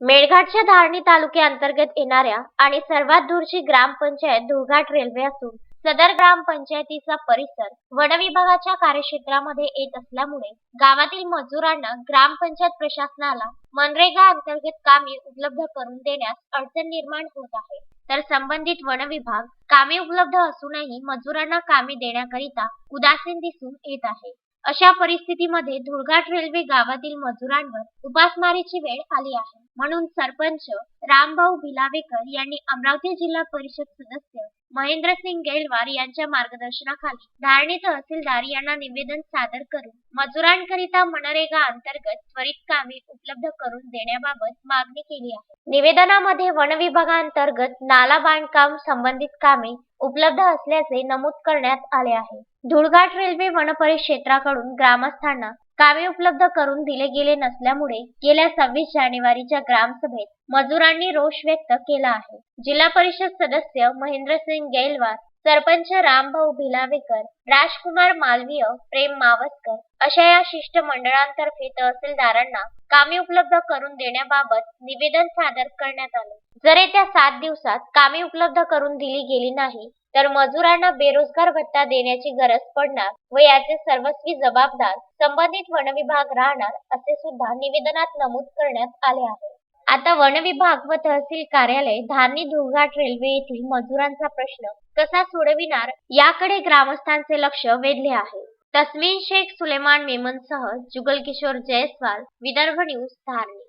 मेळघाटच्या धारणी तालुक्याअंतर्गत येणाऱ्या आणि सर्वात दूरची ग्रामपंचायत धुळघाट रेल्वे असून सदर ग्रामपंचायतीचा परिसर वन विभागाच्या कार्यक्षेत्रामध्ये येत असल्यामुळे गावातील मजुरांना ग्रामपंचायत प्रशासनाला मनरेगा अंतर्गत कामे उपलब्ध करून देण्यास अडचण निर्माण होत आहे. तर संबंधित वन विभाग कामे उपलब्ध असूनही मजुरांना कामे देण्याकरिता उदासीन दिसून येत आहे. अशा परिस्थितीमध्ये धुळघाट रेल्वे गावातील मजुरांवर उपासमारीची वेळ आली आहे. म्हणून सरपंच रामभाऊ भिलावेकर यांनी अमरावती जिल्हा परिषद सदस्य महेंद्रसिंग गेलवार यांच्या मार्गदर्शनाखाली धारणी तहसीलदार यांना निवेदन सादर करून मजुरांकरिता मनरेगा अंतर्गत त्वरित कामे उपलब्ध करून देण्याबाबत मागणी केली आहे. निवेदनामध्ये वन विभागांतर्गत नाला बांधकाम संबंधित कामे उपलब्ध असल्याचे नमूद करण्यात आले आहे. धुळघाट रेल्वे वन परिक्षेत्राकडून ग्रामस्थांना कामे उपलब्ध करून दिले गेले नसल्यामुळे गेल्या सव्वीस जानेवारीच्या ग्रामसभेत मजुरांनी रोष व्यक्त केला आहे. जिल्हा परिषद सदस्य महेंद्रसिंग गैलवार सरपंच रामभाऊ भिलावेकर राजकुमार मालवीय प्रेम मावसकर अशा या शिष्टमंडळांतर्फे तहसीलदारांना कामे उपलब्ध करून देण्याबाबत निवेदन सादर करण्यात आले. जर येत्या सात दिवसात कामे उपलब्ध करून दिली गेली नाही तर मजुरांना बेरोजगार भत्ता देण्याची गरज पडणार व याचे सर्वस्वी जबाबदार संबंधित वनविभाग राहणार असे सुद्धा निवेदनात नमूद करण्यात आले आहे. आता वन विभाग व तहसील कार्यालय धारणी धुळघाट रेल्वे येथील मजुरांचा प्रश्न कसा सोडविणार याकडे ग्रामस्थांचे लक्ष वेधले आहे. तस्मीन शेख सुलेमान मेमनसह जुगल किशोर जयस्वाल विदर्भ न्यूज धारणी.